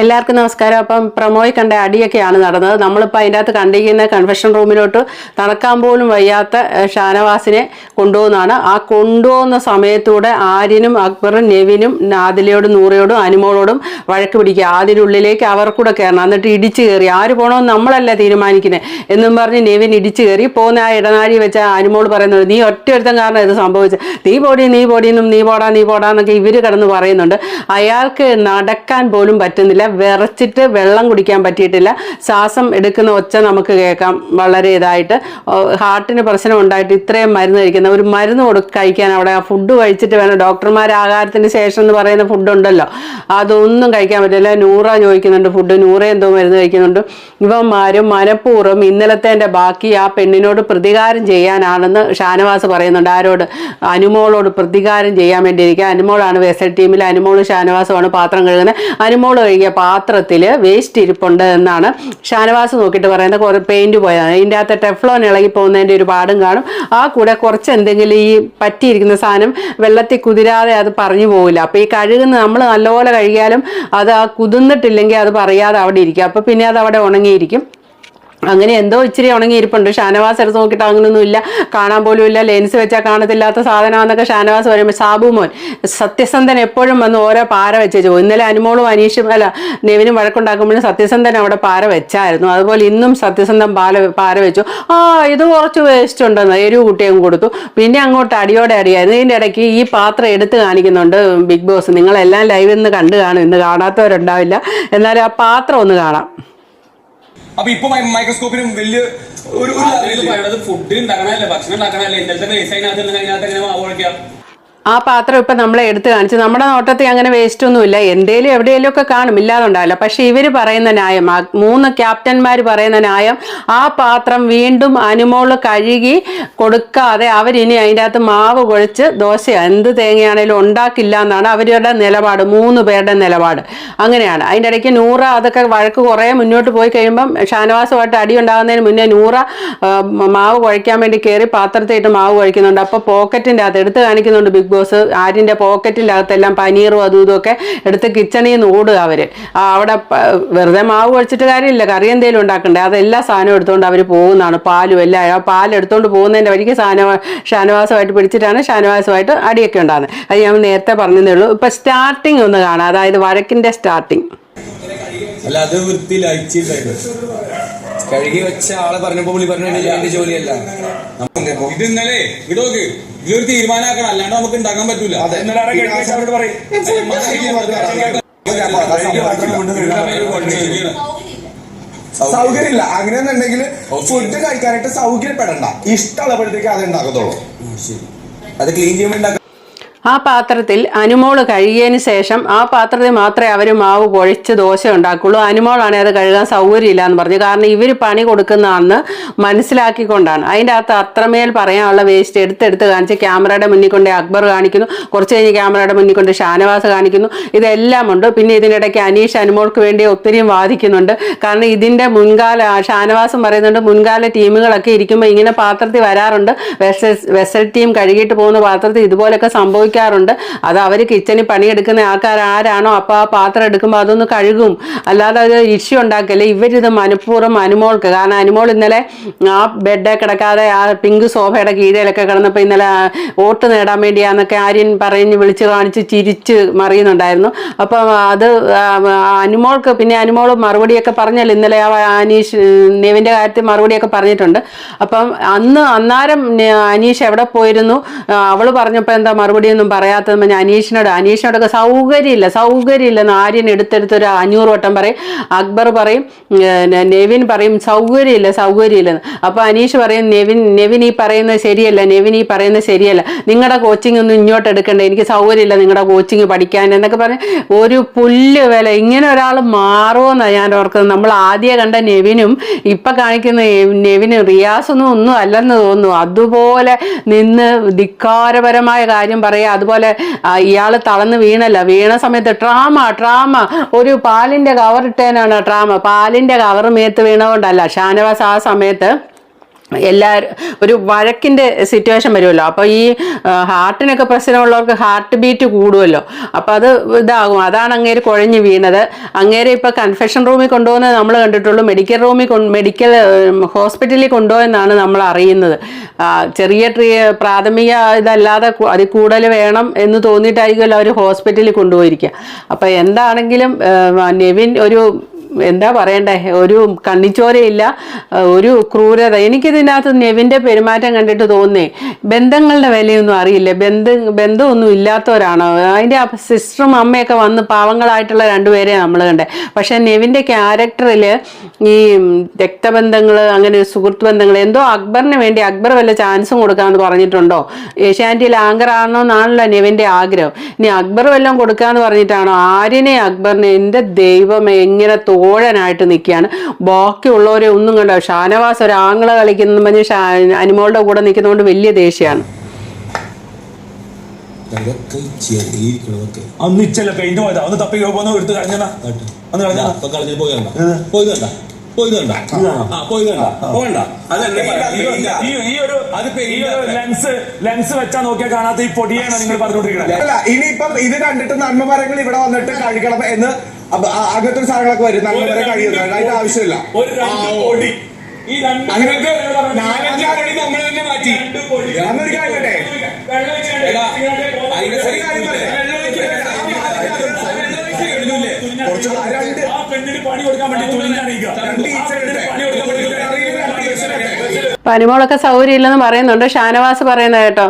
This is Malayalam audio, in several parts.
എല്ലാവർക്കും നമസ്കാരം. അപ്പം പ്രമോയി കണ്ട അടിയൊക്കെയാണ് നടന്നത്. നമ്മളിപ്പോൾ അതിന്റെ അകത്ത് കണ്ടിരിക്കുന്ന കൺവെൻഷൻ റൂമിലോട്ട് നടക്കാൻ പോലും വയ്യാത്ത ഷാനവാസിനെ കൊണ്ടുപോകുന്നതാണ്. ആ കൊണ്ടുപോകുന്ന സമയത്തൂടെ ആര്യനും അക്ബറും നെവിനും ആദിലയോടും നൂറയോടും അനുമോളോടും വഴക്ക് പിടിക്കുക. ആദ്യം ഉള്ളിലേക്ക് അവർ കൂടെ കയറണം. എന്നിട്ട് ഇടിച്ചു കയറി. ആര് പോകണമെന്ന് നമ്മളല്ല തീരുമാനിക്കുന്നത് എന്നും പറഞ്ഞ് നെവിൻ ഇടിച്ചു കയറി. പോകുന്ന ആ ഇടനാഴി വെച്ച അനുമോൾ പറയുന്നത് നീ ഒറ്റ ഒരുത്തം കാരണം ഇത് സംഭവിച്ചത് നീ പോടി നീ പോടിയെന്നും നീ പോടാ നീ പോടാന്നൊക്കെ ഇവർ കിടന്ന് പറയുന്നുണ്ട്. അയാൾക്ക് നടക്കാൻ പോലും പറ്റുന്നില്ല. വിറച്ചിട്ട് വെള്ളം കുടിക്കാൻ പറ്റിയിട്ടില്ല. ശ്വാസം എടുക്കുന്ന ഒച്ച നമുക്ക് കേൾക്കാം. വളരെ ഇതായിട്ട്. ഹാർട്ടിന് പ്രശ്നം ഉണ്ടായിട്ട് ഇത്രയും മരുന്ന് കഴിക്കുന്ന ഒരു മരുന്ന് കൊടു കഴിക്കാൻ അവിടെ ആ ഫുഡ് കഴിച്ചിട്ട് വേണം. ഡോക്ടർമാർ ആഹാരത്തിന് ശേഷം എന്ന് പറയുന്ന ഫുഡ് ഉണ്ടല്ലോ അതൊന്നും കഴിക്കാൻ പറ്റില്ല. നൂറ ചോദിക്കുന്നുണ്ട് ഫുഡ്. നൂറ എന്തോ മരുന്ന് കഴിക്കുന്നുണ്ട്. ഇവന്മാരും മനഃപൂർവം ഇന്നലത്തെ ബാക്കി ആ പെണ്ണിനോട് പ്രതികാരം ചെയ്യാനാണെന്ന് ഷാനവാസ് പറയുന്നുണ്ട്. ആരോട്? അനുമോളോട് പ്രതികാരം ചെയ്യാൻ വേണ്ടിയിരിക്കുക. അനുമോളാണ് വെസൽ ടീമിൽ അനുമോൾ ഷാനവാസുമാണ് പാത്രം കഴുകുന്നത്. അനുമോൾ കഴുകിയ പാത്രത്തിൽ വേസ്റ്റ് ഇരിപ്പുണ്ട് എന്നാണ് ഷാനവാസ് നോക്കിയിട്ട് പറയുന്നത്. കുറേ പെയിന്റ് പോയതാണ്. ഇതിന്റെ അകത്ത് ടെഫ്ലോൺ ഇളകി പോകുന്നതിന്റെ ഒരു പാടും കാണും. ആ കൂടെ കുറച്ച് എന്തെങ്കിലും ഈ പറ്റിയിരിക്കുന്ന സാധനം വെള്ളത്തിൽ കുതിരാതെ അത് പറഞ്ഞു പോകില്ല അപ്പോൾ ഈ കഴുകുന്ന നമ്മൾ നല്ലപോലെ കഴുകിയാലും അത് ആ കുതിർന്നിട്ടില്ലെങ്കിൽ അത് പറയാതെ അവിടെ ഇരിക്കും. അപ്പോൾ പിന്നെ അത് അവിടെ ഉണങ്ങിയിരിക്കും. അങ്ങനെ എന്തോ ഇച്ചിരി ഉണങ്ങിയിരിപ്പുണ്ട് ഷാനവാസ് എടുത്ത് നോക്കിയിട്ട് അങ്ങനെയൊന്നും ഇല്ല കാണാൻ പോലും ഇല്ല. ലെൻസ് വെച്ചാൽ കാണത്തില്ലാത്ത സാധനമാണെന്നൊക്കെ ഷാനവാസ് പറയുമ്പോൾ സാബു മോൻ സത്യസന്ധൻ എപ്പോഴും വന്ന് ഓരോ പാര വെച്ച് ഇന്നലെ അനുമോളും അനീഷും അല്ല നെവിനും വഴക്കുണ്ടാക്കുമ്പോഴും സത്യസന്ധൻ അവിടെ പാര വെച്ചായിരുന്നു. അതുപോലെ ഇന്നും സത്യസന്ധൻ പാല പാര വെച്ചു. ആ ഇത് കുറച്ച് വേസ്റ്റ് ഉണ്ടെന്ന് എരിവ് കുട്ടിയും കൊടുത്തു. പിന്നെ അങ്ങോട്ട് അടിയോടെ അടിയായിരുന്നു. ഇതിന്റെ ഇടയ്ക്ക് ഈ പാത്രം എടുത്ത് കാണിക്കുന്നുണ്ട് ബിഗ് ബോസ്. നിങ്ങളെല്ലാം ലൈവിൽ നിന്ന് കണ്ടു കാണും. ഇന്ന് കാണാത്തവരുണ്ടാവില്ല. എന്നാലും ആ പാത്രം ഒന്ന് കാണാം. അപ്പൊ ഇപ്പൊ മൈക്രോസ്കോപ്പിനും വലിയ ഒരു ഫുഡ് ഉണ്ടാക്കണല്ലേ ഭക്ഷണം ഉണ്ടാക്കണല്ലേ ഇന്നലത്തെ വേസ്റ്റ് അതിനകത്ത് അതിനകത്ത് എങ്ങനെ മാവ് കുഴക്കാം ആ പാത്രം ഇപ്പം നമ്മൾ എടുത്ത് കാണിച്ചു നമ്മുടെ നോട്ടത്തിൽ അങ്ങനെ വേസ്റ്റ് ഒന്നുമില്ല എന്തേലും എവിടെയെങ്കിലും ഒക്കെ കാണും. ഇല്ലാതുണ്ടാവില്ല. പക്ഷെ ഇവർ പറയുന്ന ന്യായം മൂന്ന് ക്യാപ്റ്റന്മാർ പറയുന്ന ന്യായം ആ പാത്രം വീണ്ടും അനുമോൾ കഴുകി കൊടുക്കാതെ അവരിനി അതിന്റെ അകത്ത് മാവ് കുഴച്ച് ദോശ എന്ത് തേങ്ങയാണേലും ഉണ്ടാക്കില്ല എന്നാണ് അവരുടെ നിലപാട്. മൂന്ന് പേരുടെ നിലപാട്. അങ്ങനെയാണ്. അതിന്റെ ഇടയ്ക്ക് നൂറ അതൊക്കെ വഴക്ക് കുറേ മുന്നോട്ട് പോയി കഴിയുമ്പം ഷാനവാസമായിട്ട് അടി ഉണ്ടാകുന്നതിന് മുന്നേ നൂറ മാവ് കുഴയ്ക്കാൻ വേണ്ടി കയറി പാത്രത്തിയിട്ട് മാവ് കഴിക്കുന്നുണ്ട് അപ്പോൾ പോക്കറ്റിന്റെ അകത്ത് എടുത്ത് കാണിക്കുന്നുണ്ട് ബിഗ് ബോസ് ആര്യന്റെ പോക്കറ്റിന്റെ അകത്തെല്ലാം പനീറും അതും ഇതുമൊക്കെ എടുത്ത് കിച്ചണിൽ നിന്ന് ഓടുക അവർ അവിടെ വെറുതെ മാവ് കുഴച്ചിട്ട് കാര്യമില്ല. കറി എന്തെങ്കിലും ഉണ്ടാക്കണ്ടേ? അതെല്ലാ സാധനവും എടുത്തുകൊണ്ട് അവർ പോകുന്നതാണ്. പാലും എല്ലാം ആ പാൽ എടുത്തുകൊണ്ട് പോകുന്നതിന്റെ വഴിക്ക് ഷാനവാ ഷാനവാസമായിട്ട് പിടിച്ചിട്ടാണ് ഷാനവാസമായിട്ട് അടിയൊക്കെ ഉണ്ടാകുന്നത്. അത് ഞാൻ നേരത്തെ പറഞ്ഞതേ ഉള്ളൂ. ഇപ്പം സ്റ്റാർട്ടിങ് ഒന്ന് കാണാം. അതായത് വഴക്കിന്റെ സ്റ്റാർട്ടിങ് അല്ല അത് അയച്ചിട്ടായിട്ട് കഴുകി വെച്ച ആളെ പറഞ്ഞപ്പോ പുള്ളി പറഞ്ഞു എന്റെ ജോലിയല്ല. ഇത് ഇന്നലെ ഇടോക്ക് ഇതൊരു തീരുമാനമാക്കണം. അല്ലാണ്ട് നമുക്ക് ഉണ്ടാക്കാൻ പറ്റൂല. സൗകര്യമില്ല. അങ്ങനെയെന്നുണ്ടെങ്കിൽ ഫുഡ് കഴിക്കാനായിട്ട് സൗകര്യപ്പെടണ്ട. ഇഷ്ടമുള്ളപ്പോഴത്തേക്ക് അത് ഉണ്ടാക്കത്തുള്ളൂ. അത് ക്ലീൻ ചെയ്യുമ്പോൾ ആ പാത്രത്തിൽ അനുമോൾ കഴുകിയതിന് ശേഷം ആ പാത്രത്തിൽ മാത്രമേ അവർ മാവ് കുഴച്ച് ദോശ ഉണ്ടാക്കുള്ളൂ. അനുമോളാണ് അത് കഴുകാൻ സൗകര്യമില്ല എന്ന് പറഞ്ഞു. കാരണം ഇവർ പണി കൊടുക്കുന്നതാണെന്ന് മനസ്സിലാക്കിക്കൊണ്ടാണ്. അതിന്റെ അകത്ത് അത്രമേൽ പറയാനുള്ള വേസ്റ്റ് എടുത്തെടുത്ത് കാണിച്ച് ക്യാമറയുടെ മുന്നിൽ കൊണ്ട് അക്ബർ കാണിക്കുന്നു. കുറച്ച് കഴിഞ്ഞ് ക്യാമറയുടെ മുന്നിൽ കൊണ്ട് ഷാനവാസ് കാണിക്കുന്നു. ഇതെല്ലാം ഉണ്ട്. പിന്നെ ഇതിനിടയ്ക്ക് അനീഷ് അനുമോൾക്ക് വേണ്ടി ഒത്തിരിയും വാദിക്കുന്നുണ്ട്. കാരണം ഇതിന്റെ മുൻകാല ഷാനവാസും പറയുന്നുണ്ട് മുൻകാല ടീമുകളൊക്കെ ഇരിക്കുമ്പോൾ ഇങ്ങനെ പാത്രത്തിൽ വരാറുണ്ട്. വെസൽ വെസൽ ടീം കഴുകിയിട്ട് പോകുന്ന പാത്രത്തിൽ ഇതുപോലൊക്കെ സംഭവിക്കാറുണ്ട് അത് അവർ കിച്ചണിൽ പണിയെടുക്കുന്ന ആൾക്കാർ ആരാണോ അപ്പോൾ ആ പാത്രം എടുക്കുമ്പോൾ അതൊന്ന് കഴുകും. അല്ലാതെ അത് ഇഷ്യൂ ഉണ്ടാക്കില്ല. ഇവരിത് മനഃപൂർവം അനുമോൾക്ക്. കാരണം അനുമോൾ ഇന്നലെ ആ ബെഡ് കിടക്കാതെ ആ പിങ്ക് സോഫയുടെ കീഴയിലൊക്കെ കിടന്നപ്പോൾ ഇന്നലെ വോട്ട് നേടാൻ വേണ്ടിയാന്നൊക്കെ ആര്യൻ പറഞ്ഞ് വിളിച്ച് കാണിച്ച് ചിരിച്ച് മറിയുന്നുണ്ടായിരുന്നു. അപ്പം അത് അനുമോൾക്ക് പിന്നെ അനുമോൾ മറുപടിയൊക്കെ പറഞ്ഞല്ലോ. ഇന്നലെ ആ അനീഷ് നെവിന്റെ കാര്യത്തിൽ മറുപടിയൊക്കെ പറഞ്ഞിട്ടുണ്ട്. അപ്പം അന്ന് അന്നാരം അനീഷ് എവിടെ പോയിരുന്നു? അവൾ പറഞ്ഞപ്പോൾ എന്താ മറുപടിയൊന്നും പറയാത്തത് ഞാൻ അനീഷിനോട് അനീഷിനോടൊക്കെ സൗകര്യമില്ല സൗകര്യമില്ലെന്ന് ആര്യൻ എടുത്തെടുത്ത് ഒരു അഞ്ഞൂറ് വട്ടം പറയും അക്ബർ പറയും നെവിൻ പറയും സൗകര്യമില്ല സൗകര്യമില്ലെന്ന് അപ്പോൾ അനീഷ് പറയും നെവിൻ നെവിൻ ഈ പറയുന്നത് ശരിയല്ല നെവിൻ ഈ പറയുന്നത് ശരിയല്ല. നിങ്ങളുടെ കോച്ചിങ് ഒന്നും ഇങ്ങോട്ട് എടുക്കണ്ട എനിക്ക് സൗകര്യമില്ല നിങ്ങളുടെ കോച്ചിങ് പഠിക്കാൻ എന്നൊക്കെ പറഞ്ഞ് ഒരു പുല്ല് വില. ഇങ്ങനെ ഒരാൾ മാറുമെന്നാണ് ഞാൻ ഓർക്കുന്നത്. നമ്മൾ ആദ്യം കണ്ട നെവിനും ഇപ്പം കാണിക്കുന്ന നെവിനും റിയാസൊന്നും ഒന്നും അല്ലെന്ന് തോന്നുന്നു. അതുപോലെ നിന്ന് ധിക്കാരപരമായ കാര്യം പറയുക അതുപോലെ ഇയാൾ തളന്ന് വീണല്ല. വീണ സമയത്ത് ട്രാമ ട്രാമ ഒരു പാലിന്റെ കവർ ഇട്ടേനാണ് ട്രാമ പാലിന്റെ കവർ മേത്ത് വീണതുകൊണ്ടല്ല ഷാനവാസ് ആ സമയത്ത് എല്ലാവരും ഒരു വഴക്കിന്റെ സിറ്റുവേഷൻ വരുമല്ലോ. അപ്പോൾ ഈ ഹാർട്ടിനൊക്കെ പ്രശ്നമുള്ളവർക്ക് ഹാർട്ട് ബീറ്റ് കൂടുമല്ലോ. അപ്പോൾ അത് ഇതാകും. അതാണ് അങ്ങേര് കുഴഞ്ഞു വീണത്. അങ്ങേരെ ഇപ്പോൾ കൺഫെഷൻ റൂമിൽ കൊണ്ടുപോകുന്നത് നമ്മൾ കണ്ടിട്ടുള്ളൂ. മെഡിക്കൽ റൂമിൽ മെഡിക്കൽ ഹോസ്പിറ്റലിൽ കൊണ്ടുപോയെന്നാണ് നമ്മൾ അറിയുന്നത്. ചെറിയ ട്രീ പ്രാഥമിക ഇതല്ലാതെ അതിൽ കൂടുതൽ വേണം എന്ന് തോന്നിയിട്ടായിരിക്കുമല്ലോ അവർ ഹോസ്പിറ്റലിൽ കൊണ്ടുപോയിരിക്കുക. അപ്പോൾ എന്താണെങ്കിലും നെവിൻ ഒരു എന്താ പറയണ്ടേ? ഒരു കണ്ണിച്ചോരയില്ല ഒരു ക്രൂരത. എനിക്കിതിനകത്ത് നെവിന്റെ പെരുമാറ്റം കണ്ടിട്ട് തോന്നേ ബന്ധങ്ങളുടെ വിലയൊന്നും അറിയില്ല. ബന്ധ ബന്ധമൊന്നും ഇല്ലാത്തവരാണ്. അതിന്റെ സിസ്റ്ററും അമ്മയൊക്കെ വന്ന് പാവങ്ങളായിട്ടുള്ള രണ്ടുപേരെ നമ്മൾ കണ്ടേ. പക്ഷെ നെവിന്റെ ക്യാരക്ടറിൽ ഈ രക്തബന്ധങ്ങൾ അങ്ങനെ സുഹൃത്ത് ബന്ധങ്ങൾ എന്തോ അക്ബറിന് വേണ്ടി അക്ബർ വല്ല ചാൻസും കൊടുക്കാമെന്ന് പറഞ്ഞിട്ടുണ്ടോ? ഏഷ്യാനെറ്റിൽ ആങ്കർ ആണെന്നാണല്ലോ നെവിന്റെ ആഗ്രഹം. ഇനി അക്ബർ വല്ലതും കൊടുക്കാമെന്ന് പറഞ്ഞിട്ടാണോ? ആര്യനെ അക്ബറിനെ എന്റെ ദൈവം എങ്ങനെ തോഴനായിട്ട് നിൽക്കുകയാണ്. ബാക്കിയുള്ളവരെ ഒന്നും കണ്ടോ ഷാനവാസ് ഒരു ആങ്ങളെ കളിക്കുന്ന പറഞ്ഞ് അനിമോളുടെ കൂടെ നിൽക്കുന്നതുകൊണ്ട് വലിയ ദേഷ്യമാണ്. ഇതൊക്കെ ചെറിയിരിക്കണതൊക്കെ അന്ന് ഇച്ചല്ല പെയിന്റ് പോയതാ. ഒന്ന് തപ്പി പോകുന്ന എടുത്ത് കളഞ്ഞാ അന്ന് കളഞ്ഞാ കളഞ്ഞിട്ട് ആ പോകണ്ട അതല്ലേ ഈ ഈ ഒരു അത് ഈ ഒരു ലെൻസ് ലെൻസ് വെച്ചാ നോക്കിയാൽ കാണാത്ത ഈ പൊടിയാണ് നിങ്ങൾ പറഞ്ഞുകൊണ്ടിരിക്കുന്നത്. ഇനിയിപ്പം ഇത് കണ്ടിട്ട് നന്മമരങ്ങൾ ഇവിടെ വന്നിട്ട് കഴിക്കണം എന്ന് അങ്ങനത്തെ സാധനങ്ങളൊക്കെ വരും. നല്ല വരെ കഴിയുന്നത് അതിന്റെ ആവശ്യമില്ല. ഒരു രണ്ട് പൊടി ഈ രണ്ട് അങ്ങനെയൊക്കെ നാലഞ്ച് പൊടി നമ്മൾ തന്നെ മാറ്റി. അന്നൊരു കാര്യം പറയട്ടെ? വെള്ളം ഒഴിച്ച് എടാ, അതിന്റെ ഒരു സൈഡിൽ കാര്യം പറയാം. വെള്ളം ഒഴിച്ച് കുറച്ച് രണ്ട് പണി കൊടുക്കാൻ വേണ്ടി തുണിഞ്ഞാണിക്കുക രണ്ട് പെണ്ണിന് പണി കൊടുക്കാൻ വേണ്ടി അനിമോളൊക്കെ സൗകര്യമില്ലെന്ന് പറയുന്നുണ്ട്. ഷാനവാസ് പറയുന്നത് കേട്ടോ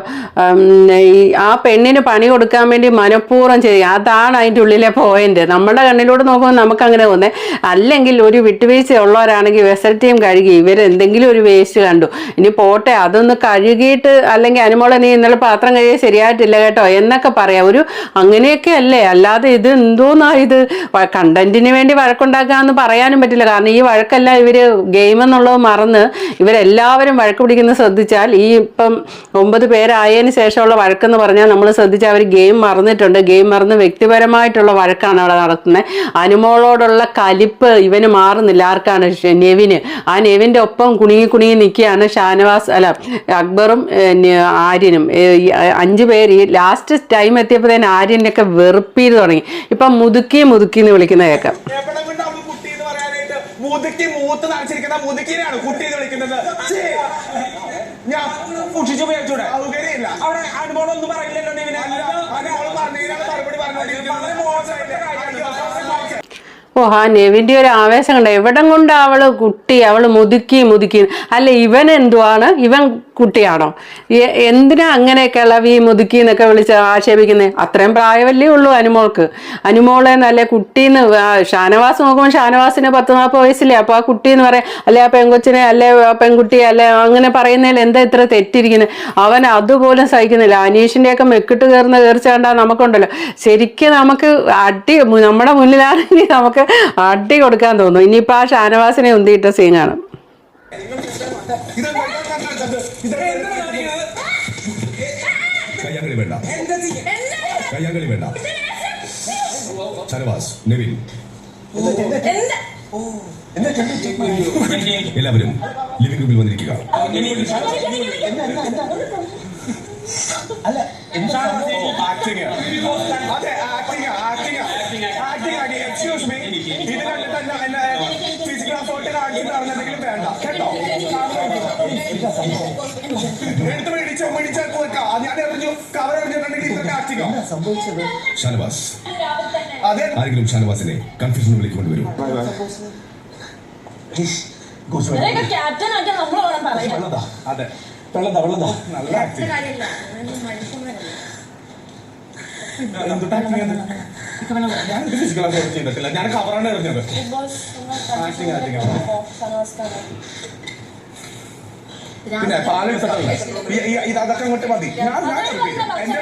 ഈ ആ പെണ്ണിന് പണി കൊടുക്കാൻ വേണ്ടി മനഃപൂർവം ചെയ്യുക അതാണ് അതിന്റെ ഉള്ളിലെ പോയിന്റ് നമ്മുടെ കണ്ണിലൂടെ നോക്കുമ്പോൾ നമുക്ക് അങ്ങനെ തോന്നേ അല്ലെങ്കിൽ ഒരു വിട്ടുവീഴ്ച ഉള്ളവരാണെങ്കിൽ വെസൽറ്റിയും കഴുകി. ഇവർ എന്തെങ്കിലും ഒരു വേസ്റ്റ് കണ്ടു. ഇനി പോട്ടെ അതൊന്ന് കഴുകിയിട്ട് അല്ലെങ്കിൽ അനുമോളെ നീ ഇന്നലെ പാത്രം കഴുകിയ ശരിയായിട്ടില്ല കേട്ടോ എന്നൊക്കെ പറയാം. ഒരു അങ്ങനെയൊക്കെ അല്ലേ? അല്ലാതെ ഇത് എന്തോന്നാ ഇത് കണ്ടന്റിന് വേണ്ടി വഴക്കുണ്ടാക്കാന്ന് പറയാനും പറ്റില്ല. കാരണം ഈ വഴക്കല്ല ഇവർ ഗെയിം എന്നുള്ളത് മറന്ന് ഇവരെല്ലാവരും വഴക്ക് പിടിക്കുന്നത് ശ്രദ്ധിച്ചാൽ ഈ ഇപ്പം ഒമ്പത് പേരായതിന് ശേഷമുള്ള വഴക്കെന്ന് പറഞ്ഞാൽ നമ്മൾ ശ്രദ്ധിച്ചാൽ അവർ ഗെയിം മറന്നിട്ടുണ്ട്. ഗെയിം മറന്ന് വ്യക്തിപരമായിട്ടുള്ള വഴക്കാണ് അവിടെ നടത്തുന്നത്. അനുമോളോടുള്ള കലിപ്പ് ഇവന് മാറുന്നില്ല. ആർക്കാണ്? നെവിന്. ആ നെവിന്റെ ഒപ്പം കുണുങ്ങി കുണുങ്ങി നിൽക്കുകയാണ് ഷാനവാസ് അല്ല അക്ബറും ആര്യനും. അഞ്ച് പേര് ഈ ലാസ്റ്റ് ടൈം എത്തിയപ്പോൾ തന്നെ ആര്യനൊക്കെ വെറുപ്പീര് തുടങ്ങി. ഇപ്പം മുതുക്കി മുതുക്കി എന്ന് വിളിക്കുന്ന കേൾക്കാം എവിടെ കൊണ്ട് അവൾ കുട്ടി എന്ന് പറയാനായിട്ട് മുതുക്കി മൂത്ത് നനച്ചിരിക്കുന്ന മുതുക്കിനെയാണ് കുട്ടി എന്ന് വിളിക്കുന്നത്. ഞാൻ സൂക്ഷിച്ചു ഉപയോഗിച്ചൂടെ? സൗകര്യമില്ല. അവിടെ അനുഭവം ഒന്നും പറയില്ലല്ലോ ഓഹാ നെവിന്റെ മറുപടി ആ നെവിന്റെ ഒരു ആവേശം കണ്ട? എവിടം കൊണ്ട് അവൾ കുട്ടി അവൾ മുതുക്കി മുതുക്കി? അല്ല ഇവൻ എന്തുവാണ്? ഇവൻ കുട്ടിയാണോ? എന്തിനാ അങ്ങനെ കിളവി മുതുക്കി എന്നൊക്കെ വിളിച്ച് ആക്ഷേപിക്കുന്നത് അത്രയും പ്രായമല്ലേ ഉള്ളൂ അനുമോൾക്ക്. അനുമോളെ നല്ല കുട്ടീന്ന് ഷാനവാസ് നോക്കുമ്പോൾ ഷാനവാസിന് പത്ത് നാൽപ്പത് വയസ്സില്ലേ? അപ്പോൾ ആ കുട്ടി എന്ന് പറയാം അല്ലെ ആ പെൺകൊച്ചിനെ അല്ലെ ആ പെൺകുട്ടിയെ അല്ലെ അങ്ങനെ പറയുന്നതിൽ എന്താ ഇത്ര തെറ്റിരിക്കുന്നത് അവൻ അതുപോലും സഹിക്കുന്നില്ല. അനീഷിന്റെയൊക്കെ മെക്കിട്ട് കയറുന്ന കയറിച്ചാണ്ടാ നമുക്കുണ്ടല്ലോ. ശരിക്കും നമുക്ക് അടി നമ്മുടെ മുന്നിലാണെങ്കിൽ നമുക്ക് അടി കൊടുക്കാൻ തോന്നും. ഇനിയിപ്പോൾ ആ ഷാനവാസിനെ ഉന്തിയിട്ട സീനാണ് കയ്യാങ്കളി വേണ്ട. കയ്യാങ്കളി വേണ്ട. ഷനവാസ് നെവിൻ. എല്ലാവരും ലിവിംഗ് റൂമിൽ വന്നിരിക്കുക. ആക്കി എന്നെ ഫിസിക്കൽ അസോൾട്ട് കാണിച്ചിട്ട് അറിഞ്ഞെന്തെങ്കിലും വേണ്ട. കേട്ടോ? എടുത്ത് മേടിച്ചോ മേടിച്ചോ വെക്കാം. ഞാൻ എറിഞ്ഞു. കവർ എറിഞ്ഞിട്ടുണ്ടെങ്കിൽ ഇതൊക്കെ ആക്ടിങ്ങോ? ഷാനവാസ്. അതെ. ആരെങ്കിലും ഷാനവാസിനെ കൺഫ്യൂഷൻ വിളിക്കൊണ്ട് വരും. അതെ. വെള്ളതാ വെള്ളതാ. നല്ല ആക്ടിങ് ആക്ടിങ് ഞാൻ ഫിസിക്കൽ ചെയ്തിട്ടില്ല. ഞാൻ കവറാണ് എറിഞ്ഞത്. Acting ആണ്. പിന്നെ ഈ- ഇത് അതൊക്കെ അങ്ങോട്ട് മതി. ഞാൻ. എന്റെ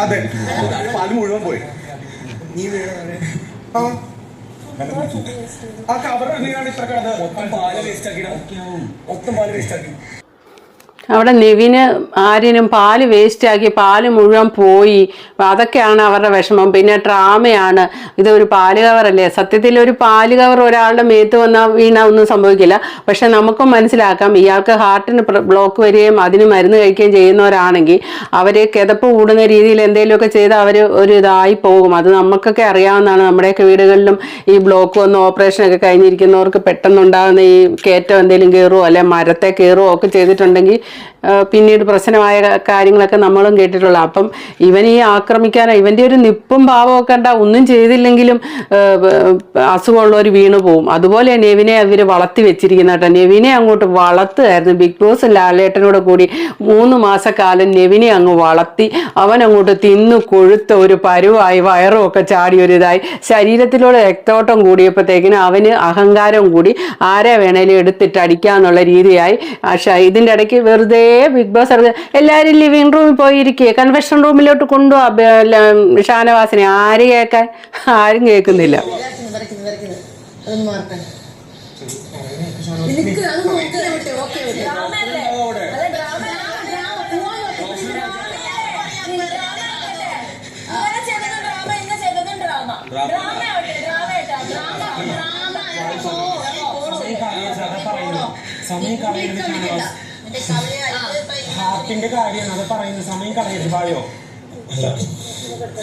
അത് പാൽ മുഴുവൻ പോയി. ആ. ആ കവർ എന്തിനാണ് ഇത്ര കിടന്നത് പാൽ വേസ്റ്റ് ആക്കിയിട്ട് മൊത്തം പാൽ വേസ്റ്റ് ആക്കി. അവിടെ നെവിന് ആര്യനും പാൽ വേസ്റ്റാക്കി പാൽ മുഴുവൻ പോയി. അതൊക്കെയാണ് അവരുടെ വിഷമം. പിന്നെ ഡ്രാമയാണ്. ഇത് ഒരു പാൽ കവറല്ലേ സത്യത്തിൽ ഒരു പാൽ കവർ ഒരാളുടെ മേത്ത് വന്നാൽ വീണ ഒന്നും സംഭവിക്കില്ല. പക്ഷെ നമുക്കും മനസ്സിലാക്കാം. ഇയാൾക്ക് ഹാർട്ടിന് ബ്ലോക്ക് വരികയും അതിന് മരുന്ന് കഴിക്കുകയും ചെയ്യുന്നവരാണെങ്കിൽ അവർ കിതപ്പ് കൂടുന്ന രീതിയിൽ എന്തെങ്കിലുമൊക്കെ ചെയ്ത് അവർ ഒരു ഇതായി പോകും. അത് നമുക്കൊക്കെ അറിയാവുന്നതാണ്. നമ്മുടെയൊക്കെ വീടുകളിലും ഈ ബ്ലോക്ക് വന്ന് ഓപ്പറേഷനൊക്കെ കഴിഞ്ഞിരിക്കുന്നവർക്ക് പെട്ടെന്നുണ്ടാകുന്ന ഈ കയറ്റം എന്തെങ്കിലും കയറുമോ അല്ലെ മരത്തെ കയറുമോ ഒക്കെ ചെയ്തിട്ടുണ്ടെങ്കിൽ പിന്നീട് പ്രശ്നമായ കാര്യങ്ങളൊക്കെ നമ്മളും കേട്ടിട്ടുള്ള. അപ്പം ഇവൻ ഈ ആക്രമിക്കാൻ ഇവന്റെ ഒരു നിപ്പും ഭാവവും ഒക്കെ ഉണ്ടാ ഒന്നും ചെയ്തില്ലെങ്കിലും അസുഖമുള്ളവർ വീണു പോവും. അതുപോലെ നെവിനെ അവർ വളർത്തി വെച്ചിരിക്കുന്ന കേട്ടോ. നെവിനെ അങ്ങോട്ട് വളർത്തുമായിരുന്നു ബിഗ് ബോസ് ലാലേട്ടനോട് കൂടി മൂന്ന് മാസക്കാലം നെവിനെ അങ്ങ് വളർത്തി അവൻ അങ്ങോട്ട് തിന്നു കൊഴുത്ത ഒരു പരുവായി വയറും ഒക്കെ ചാടി ഒരു ഇതായി. ശരീരത്തിലൂടെ രക്തോട്ടം കൂടിയപ്പോഴത്തേക്കിനും അവന് അഹങ്കാരം കൂടി ആരെ വേണേലും എടുത്തിട്ട് അടിക്കാന്നുള്ള രീതിയായി. പക്ഷേ ഇതിന്റെ ഇടയ്ക്ക് വെറുതെ ബിഗ് ബോസ് ഇറങ്ങി എല്ലാവരും ലിവിങ് റൂമിൽ പോയിരിക്കുക കൺവെൻഷൻ റൂമിലോട്ട് കൊണ്ടുപോവാ ഷാനവാസിനെ. ആര് കേൾക്കാൻ ആരും കേൾക്കുന്നില്ല. സമയം ഷാനവാസ് ഹാർട്ടിന്റെ കാര്യമാണ്. അത് പറയുന്ന സമയം കളയരുത്. പായോ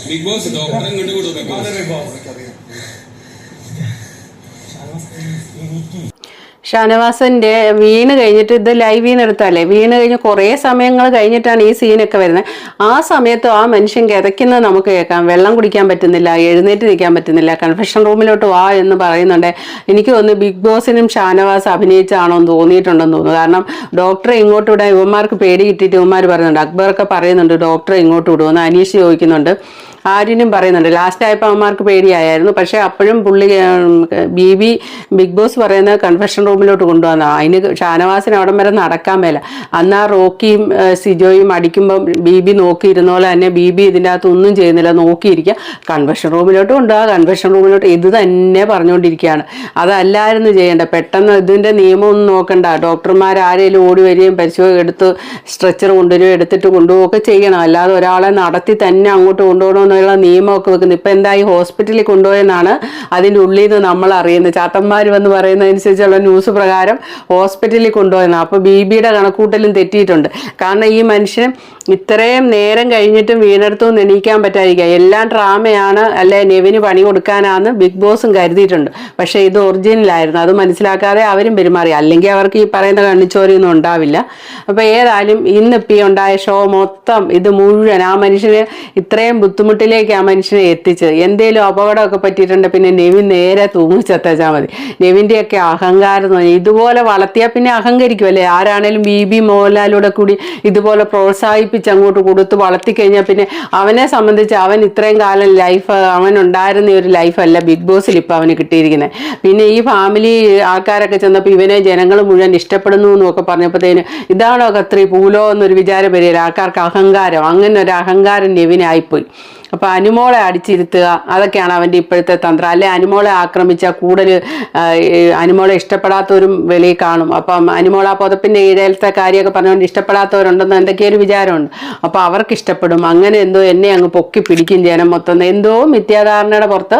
ബിഗ് ബോസ് ഡോക്ടറെ ഇങ്ങോട്ട് വിടും ബോസ് ഷാനവാസന്റെ വീണ് കഴിഞ്ഞിട്ട് ഇത് ലൈവ് എടുത്തല്ലേ വീണ് കഴിഞ്ഞ് കുറേ സമയങ്ങൾ കഴിഞ്ഞിട്ടാണ് ഈ സീനൊക്കെ വരുന്നത്. ആ സമയത്ത് ആ മനുഷ്യൻ കിതയ്ക്കുന്നത് നമുക്ക് കേൾക്കാം. വെള്ളം കുടിക്കാൻ പറ്റുന്നില്ല എഴുന്നേറ്റ് നിൽക്കാൻ പറ്റുന്നില്ല കൺഫെഷൻ റൂമിലോട്ട് വാ എന്ന് പറയുന്നുണ്ട്. എനിക്ക് തോന്നുന്നു ബിഗ് ബോസിനും ഷാനവാസ് അഭിനയിച്ചാണോ എന്ന് തോന്നിയിട്ടുണ്ടെന്ന് തോന്നുന്നു. കാരണം ഡോക്ടറെ ഇങ്ങോട്ട് വിടാൻ ഇവന്മാർക്ക് പേടി കിട്ടിയിട്ട് ഇവന്മാർ പറയുന്നുണ്ട്. അക്ബറൊക്കെ പറയുന്നുണ്ട് ഡോക്ടറെ ഇങ്ങോട്ട് വിടുമെന്ന് അനീഷ് ചോദിക്കുന്നുണ്ട്. ആര്യനും പറയുന്നുണ്ട്. ലാസ്റ്റ് ആയപ്പോൾ അവന്മാർക്ക് പേടിയായിരുന്നു പക്ഷേ അപ്പോഴും പുള്ളി ബി ബി ബിഗ് ബോസ് പറയുന്ന കൺഫെഷൻ റൂമിലോട്ട് കൊണ്ടുവന്ന. അതിന് ഷാനവാസിന് അവിടം വരെ നടക്കാൻ മേല. അന്ന് ആ റോക്കിയും സിജോയും അടിക്കുമ്പം ബി ബി നോക്കിയിരുന്ന പോലെ തന്നെ ബി ബി ഇതിന്റെ അകത്ത് ഒന്നും ചെയ്യുന്നില്ല. നോക്കിയിരിക്കുക കൺഫെഷൻ റൂമിലോട്ട് കൊണ്ടുപോകുക കൺഫെഷൻ റൂമിലോട്ട് ഇത് തന്നെ പറഞ്ഞുകൊണ്ടിരിക്കുകയാണ് അതല്ലായിരുന്നു ചെയ്യേണ്ട പെട്ടെന്ന് ഇതിന്റെ നിയമം ഒന്നും നോക്കണ്ട. ഡോക്ടർമാർ ആരെങ്കിലും ഓടി വരികയും പരിശോധന എടുത്ത് സ്ട്രെച്ചർ കൊണ്ടുവരികയും എടുത്തിട്ട് കൊണ്ടുപോവുകയൊക്കെ ചെയ്യണം. അല്ലാതെ ഒരാളെ നടത്തി തന്നെ അങ്ങോട്ട് കൊണ്ടുപോകണമെന്നുള്ള നിയമമൊക്കെ വെക്കുന്നത് ഇപ്പം എന്തായി ഹോസ്പിറ്റലിൽ കൊണ്ടുപോയെന്നാണ് അതിന്റെ ഉള്ളിൽ നിന്ന് നമ്മൾ അറിയുന്നത്. ചാത്തന്മാർ വന്ന് പറയുന്നതനുസരിച്ചുള്ള ന്യൂസ് പ്രകാരം ഹോസ്പിറ്റലിൽ കൊണ്ടുപോയെന്നാണ് അപ്പോൾ ബി ബിയുടെ കണക്കൂട്ടലും തെറ്റിയിട്ടുണ്ട്. കാരണം ഈ മനുഷ്യൻ ഇത്രയും നേരം കഴിഞ്ഞിട്ടും വീണെടുത്തു എണീക്കാൻ പറ്റാതിരിക്കുക. എല്ലാം ഡ്രാമയാണ്. അല്ലെ നെവിന് പണി കൊടുക്കാനാന്ന് ബിഗ് ബോസും കരുതിയിട്ടുണ്ട്. പക്ഷേ ഇത് ഒറിജിനലായിരുന്നു. അത് മനസ്സിലാക്കാതെ അവരും പെരുമാറി. അല്ലെങ്കിൽ അവർക്ക് ഈ പറയുന്ന കണ്ണിച്ചോരിയൊന്നും ഉണ്ടാവില്ല. അപ്പോൾ ഏതായാലും ഇന്നിപ്പോൾ ഈ ഉണ്ടായ ഷോ മൊത്തം ഇത് മുഴുവൻ ആ മനുഷ്യന് ഇത്രയും ബുദ്ധിമുട്ടിലേക്ക് ആ മനുഷ്യനെ എത്തിച്ചത്. എന്തേലും അപകടമൊക്കെ പറ്റിയിട്ടുണ്ട് പിന്നെ നെവിൻ നേരെ തൂങ്ങിച്ചെത്തേച്ചാൽ മതി. നെവിന്റെയൊക്കെ അഹങ്കാരം എന്ന് പറഞ്ഞാൽ ഇതുപോലെ വളർത്തിയാൽ പിന്നെ അഹങ്കരിക്കും അല്ലേ? ആരാണേലും ബി ബി മോഹൻലാലൂടെ കൂടി ഇതുപോലെ പ്രോത്സാഹിപ്പിച്ച് അങ്ങോട്ട് കൊടുത്ത് വളർത്തിക്കഴിഞ്ഞാൽ പിന്നെ അവനെ സംബന്ധിച്ച് അവൻ ഇത്രയും കാലം ലൈഫ് അവൻ ഉണ്ടായിരുന്ന ഒരു ലൈഫല്ല ബിഗ് ബോസിൽ ഇപ്പോൾ അവന് കിട്ടിയിരിക്കുന്നത് പിന്നെ ഈ ഫാമിലി ആൾക്കാരൊക്കെ ചെന്നപ്പോൾ ഇവനെ ജനങ്ങൾ മുഴുവൻ ഇഷ്ടപ്പെടുന്നു എന്നൊക്കെ പറഞ്ഞപ്പോഴത്തേന് ഇതാണോ കത്രി പൂലോ എന്നൊരു വിചാരം വരികയില്ല? ആൾക്കാർക്ക് അഹങ്കാരം അങ്ങനെ ഒരു അഹങ്കാരം നെവിനായിപ്പോയി. അപ്പോൾ അനുമോളെ അടിച്ചിരുത്തുക. അതൊക്കെയാണ് അവന്റെ ഇപ്പോഴത്തെ തന്ത്രം. അല്ലെ അനുമോളെ ആക്രമിച്ച കൂടുതൽ അനുമോളെ ഇഷ്ടപ്പെടാത്തവരും വെളിയിൽ കാണും. അപ്പം അനുമോള പുതപ്പിന്റെ ഇടയിലത്തെ കാര്യമൊക്കെ പറഞ്ഞുകൊണ്ട് ഇഷ്ടപ്പെടാത്തവരുണ്ടെന്ന് എന്തൊക്കെയോ ഒരു വിചാരമുണ്ട്. അപ്പോൾ അവർക്ക് ഇഷ്ടപ്പെടും. അങ്ങനെ എന്തോ എന്നെ അങ്ങ് പൊക്കി പിടിക്കും ജനം മൊത്തം. എന്തോ മിഥ്യാധാരണയുടെ പുറത്ത്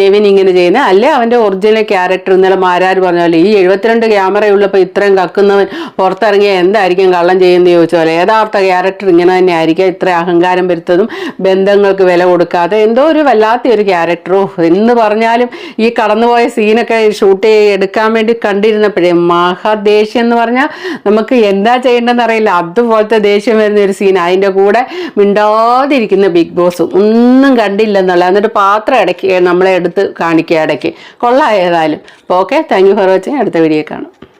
നെവിൻ ഇങ്ങനെ ചെയ്യുന്നത് അല്ലെ അവന്റെ ഒറിജിനൽ ക്യാരക്ടർ ഇന്നലെ മാരാർ പറഞ്ഞ പോലെ ഈ എഴുപത്തിരണ്ട് ക്യാമറയുള്ളപ്പോൾ ഇത്രയും കക്കുന്നവൻ പുറത്തിറങ്ങിയ എന്തായിരിക്കും കള്ളം ചെയ്യുന്നത് ചോദിച്ച യഥാർത്ഥ ക്യാരക്ടർ ഇങ്ങനെ തന്നെ ആയിരിക്കും ഇത്ര അഹങ്കാരം വരുത്തതും ബന്ധങ്ങൾക്ക് വില കൊടുക്കാതെ എന്തോ ഒരു വല്ലാത്ത ഒരു ക്യാരക്ടറോ. എന്ന് പറഞ്ഞാലും ഈ കടന്നുപോയ സീനൊക്കെ ഷൂട്ട് എടുക്കാൻ വേണ്ടി കണ്ടിരുന്നപ്പോഴേ മഹാദേഷ്യം എന്ന് പറഞ്ഞാൽ നമുക്ക് എന്താ ചെയ്യേണ്ടതെന്ന് അറിയില്ല അതുപോലത്തെ ദേഷ്യം വരുന്ന ഒരു സീൻ അതിന്റെ കൂടെ മിണ്ടാതിരിക്കുന്ന ബിഗ് ബോസ് ഒന്നും കണ്ടില്ലെന്നുള്ള എന്നിട്ട് പാത്രം ഇടയ്ക്ക് നമ്മളെ എടുത്ത് കാണിക്കുക ഇടയ്ക്ക്. കൊള്ളാം ഏതായാലും. Okay. Thank you for watching. അടുത്ത വീഡിയോ കാണാം.